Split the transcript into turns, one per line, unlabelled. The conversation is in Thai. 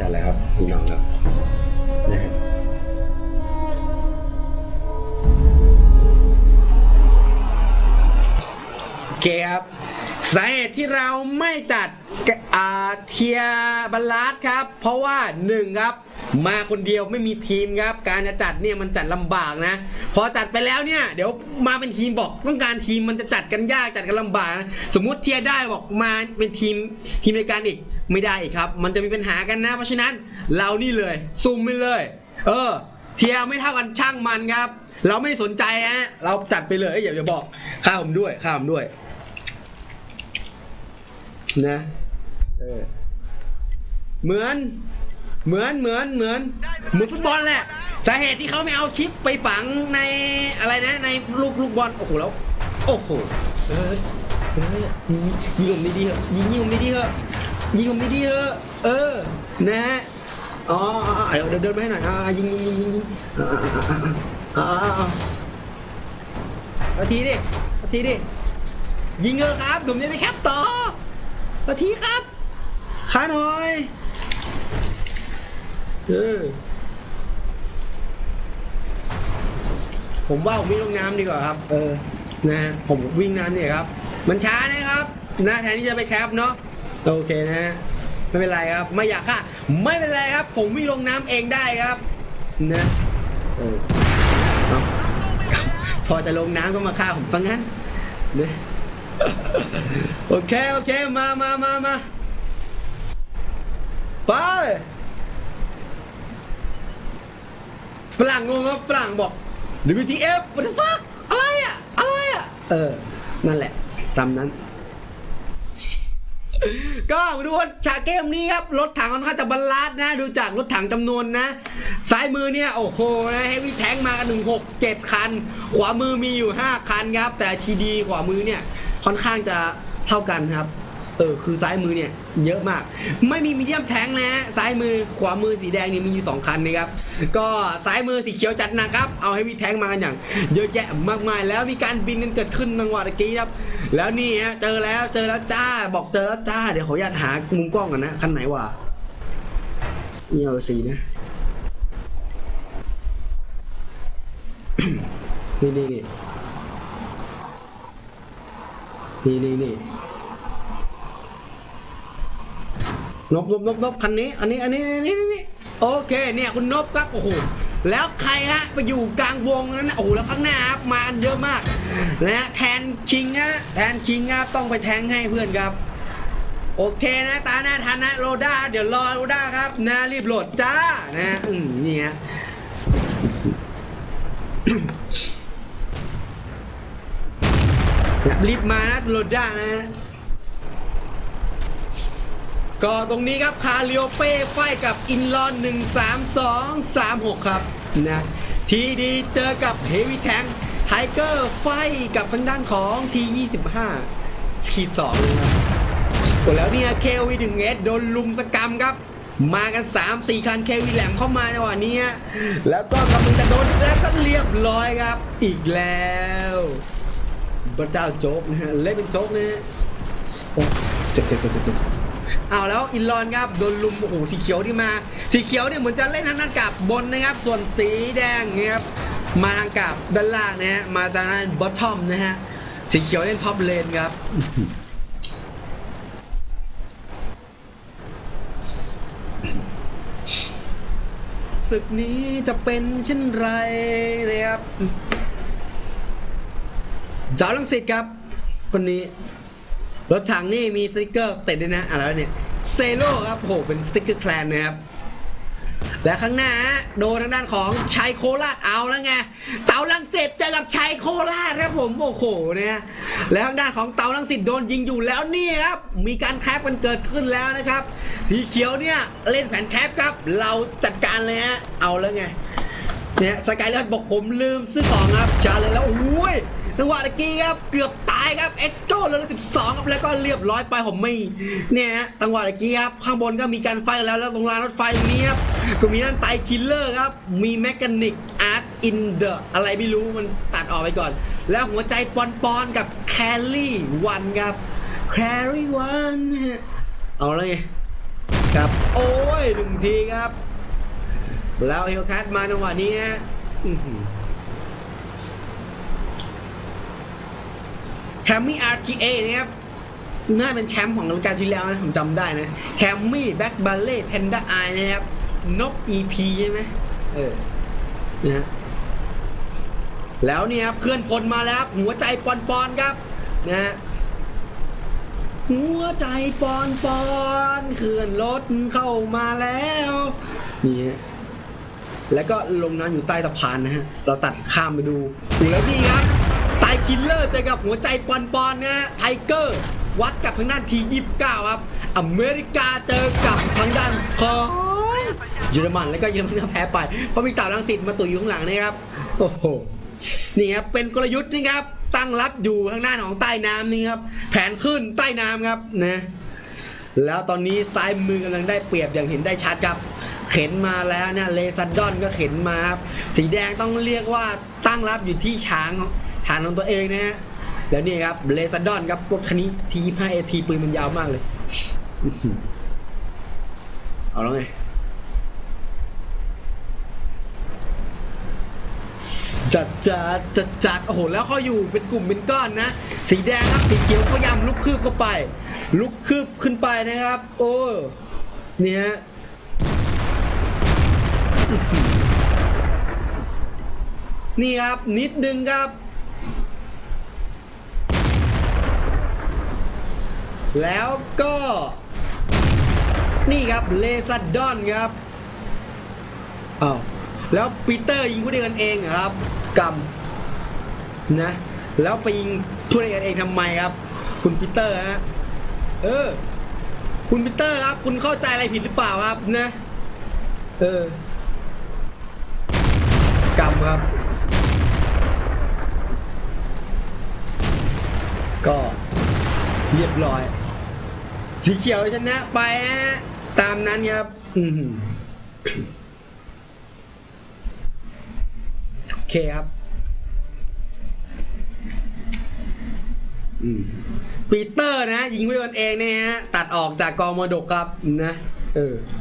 จัดเลยครับพี่น้องครับนะฮะโอเคครับสาเหตุที่เราไม่จัดอาเทียบัลาดครับ เพราะว่าหนึ่งครับ มาคนเดียวไม่มีทีมครับ การจะจัดเนี่ยมันจัดลำบากนะ พอจัดไปแล้วเนี่ย เดี๋ยวมาเป็นทีมบอกต้องการทีมมันจะจัดกันยากจัดกันลำบากนะสมมุติเทียได้บอกมาเป็นทีมทีมในการอีก ไม่ได้อีกครับ มันจะมีปัญหากันนะ เพราะฉะนั้นเรานี่เลยซุ่มไปเลย เออ เทียไม่เท่ากันช่างมันครับ เราไม่สนใจฮะเราจัดไปเลยเอ้ยอย่าอย่าบอกข้าผมด้วยข้าผมด้วย นะเออเหมือน เหมือนเหมือนเหมือนเหมือนฟุตบอลแหละ สาเหตุที่เขาไม่เอาชิปไปฝังในอะไรนะ ในลูกลูกบอลโอ้โหแล้ว โอ้โหเออเออยิงยิงผมดีๆเถอะยิงยิงผมดีๆเถอะ ยิงผมดีๆเถอเออ นะฮะ อ๋อเดี๋ยวเดินไปให้หน่อยอ่ายิงยิงยิงยิงยิงอ่าเอาทีดิเอาทีดิ ยิงเถอครับผมจะไปแคปต่อสักทีครับขาหน่อย เออ ผมว่าผมวิ่งลงน้ำดีกว่าครับ เออ นะ ผมวิ่งน้ำเนี่ยครับ มันช้านะครับ นะแทนที่จะไปแคปเนาะ โอเคนะฮะไม่เป็นไรครับ ไม่อยากฆ่าไม่เป็นไรครับ ผมวิ่งลงน้ำเองได้ครับนะเออเอาพอจะลงน้ำก็มาฆ่าผมปังงั้นนะโอเคโอเคมามามามาไปฝรั่งงงครับฝรั่งบอก WTF what the fuck อะไรอะอะไรอะเออ นั่นแหละ ตามนั้น ก็ดูว่าฉากเกมนี้ครับรถถังค่อนข้างจะบรรลัดนะ ดูจากรถถังจำนวนนะซ้ายมือเนี่ยโอ้โหนะเฮฟวี่แทงมากันหนึ่งหกเจ็ดคัน ขวามือมีอยู่ห้าคันครับ แต่ทีดีขวามือเนี่ยค่อนข้างจะเท่ากันครับเออคือซ้ายมือเนี่ยเยอะมาก ไม่มีมีเดียมแทงนะซ้ายมือขวามือสีแดงนี่มีอยู่สองคันนะครับก็ซ้ายมือสีเขียวจัดนะครับ เอาให้มีแทงมากันอย่าง เยอะแยะมากมายแล้วมีการบินกันเกิดขึ้นจังหวะตะกี้ครับ แล้วนี่ฮะเจอแล้วเจอแล้วจ้า บอกเจอแล้วจ้า เดี๋ยวขออนุญาตหามุมกล้องกันนะคันไหนวะนี่เอาสีนะนี่นี่นี่นี่นี่นี่นบนบนบนบคันนี้ อันนี้ อันนี้อันนี้อันนี้โอเค เนี่ย คุณนบครับ โอ้โห แล้วใครฮะไปอยู่กลางวงนั้นโอ้โหแล้วข้างหน้าครับมากันเยอะมากนะฮะแทนคิงฮะแทนคิงครับต้องไปแทงให้เพื่อนครับ โอเคนะตาหน้าทันนะโรด้าเดี๋ยวรอโรด้าครับนะรีบโหลดจ้านะอืมนี่ฮะรีบมานะโรด้านะ ก็ตรงนี้ครับคาเลียเป้ไฟกับอินลอน 1 3 2 3 6 ครับนะทีดีเจอกับเฮวิแทงไทเกอร์ไฟกับทางด้านของที25ขีด2นะครับโอ้แล้วเนี่ยเควีถึงเอสโดนลุมสกรรมครับ มากัน 3 4 คันเควีแหลมเข้ามาในวันนี้แล้วก็กำลังจะโดนแล้วก็เรียบร้อยครับ อีกแล้วพระเจ้าโจ๊กนะฮะเล่นเป็นโจ๊กนะฮะโอ้เจ็บเจ็บเจ็บเจ็บ เอาแล้วอินลอนครับโดนลุมโอ้โหสีเขียวที่มา สีเขียวเนี่ยเหมือนจะเล่นทางด้านกลับบนนะครับ ส่วนสีแดงเนี่ยครับมาทางกลับด้านล่างนะฮะมาทางด้านบอททอมนะฮะสีเขียวเล่นท็อปเลนครับศึกนี้จะเป็นเช่นไรเลยครับเจ้าลังสิตครับคนนี้ รถถังนี่มีสติกเกอร์ติดด้วยนะอะไรเนี่ยเซโลครับโหเป็นสติกเกอร์แคลนนะครับ และข้างหน้าโดนทางด้านของชัยโคราชเอาแล้วไงเตาลังสิตเจอกับชัยโคราชครับผมโอ้โหเนี่ยแล้วทางด้านของเตาลังสิตโดนยิงอยู่แล้วนี่ครับมีการแคปกันเกิดขึ้นแล้วนะครับ สีเขียวเนี่ยเล่นแผนแคปครับ เราจัดการเลยฮะเอาแล้วไง เนี่ยสกายเลอร์บอกผมลืมซื้อของครับชาเลยแล้วโอ้ยจังหวะตะกี้ครับเกือบตายครับเอ็กซ์โก้เลยสิบสองครับแล้วก็เรียบร้อยไปผมไม่เนี่ยฮะจังหวะตะกี้ครับข้างบนก็มีการไฟแล้วแล้วตรงรางรถไฟตรงนี้ครับก็มีนั่นไตคิลเลอร์ครับมีแมคานิกอาร์ตอินเดอะอะไรไม่รู้มันตัดออกไปก่อน แล้วหัวใจปอนปอนๆกับแคลรี่วันครับแคลรี่วันเอาเลยครับโอ้ยหนึ่งทีครับ แล้วเฮลแคทมาจังหวะนี้ฮะอื้อหือแฮมมี่ RTA นะครับน่าเป็นแชมป์ของรายการที่แล้วนะผมจำได้นะแฮมมี่แบ็กบัลเล่แพนด้าไอนะครับนก EP ใช่ไหมเออนะแล้วเนี่ยครับเคลื่อนพลมาแล้ว หัวใจปอนปอนๆครับนะฮะหัวใจปอนปอนๆเคลื่อนรถเข้ามาแล้วนี่ฮะ แล้วก็ลงน้ำอยู่ใต้สะพานนะฮะ เราตัดข้ามไปดูดูแล้วนี่ครับไตรคิลเลอร์เจอกับหัวใจปอนปอนนะฮะไทเกอร์วัดกับทางด้านทียี่สิบเก้าครับ อเมริกาเจอกับทางด้านของเยอรมันแล้วก็เยอรมันก็แพ้ไป เพราะมีต่าลังสิตมาตุยอยู่ข้างหลังนะครับ โอ้โห นี่ครับเป็นกลยุทธ์นี่ครับ ตั้งรับอยู่ทางด้านของใต้น้ำนี่ครับ แผนขึ้นใต้น้ำครับนะ แล้วตอนนี้ซ้ายมือกำลังได้เปรียบอย่างเห็นได้ชัดครับ เข็นมาแล้วเนี่ยเลซันดอนก็เข็นมาครับสีแดงต้องเรียกว่าตั้งรับอยู่ที่ช้างฐานของตัวเองนะฮะแล้วนี่ครับเลซันดอนครับพวกคันนี้ทีห้าเอทีปืนมันยาวมากเลยเอาแล้วไงจัดจัดจัดจัดโอ้โหแล้วเขาอยู่เป็นกลุ่มเป็นก้อนนะ สีแดงครับสีเขียวพยายามลุกคืบเข้าไป ลุกคืบขึ้นไปนะครับ โอ้เนี่ยฮะ นี่ครับ นิดนึงครับ แล้วก็ นี่ครับเลซัดดอนครับอ้าวแล้วปีเตอร์ยิงผู้เดียวกันเองครับกรรมนะ แล้วไปยิงผู้เดียวกันเองทำไมครับ คุณปีเตอร์ฮะเออ คุณปีเตอร์ครับ คุณเข้าใจอะไรผิดหรือเปล่าครับนะ เออ กรรมครับ ก็เรียบร้อย สีเขียวชนะไปฮะตามนั้นครับอืโอเคครับอืมปีเตอร์นะยิงไม่โดนเองเนี่ยฮะตัดออกจากกองมรดกครับนะ เออ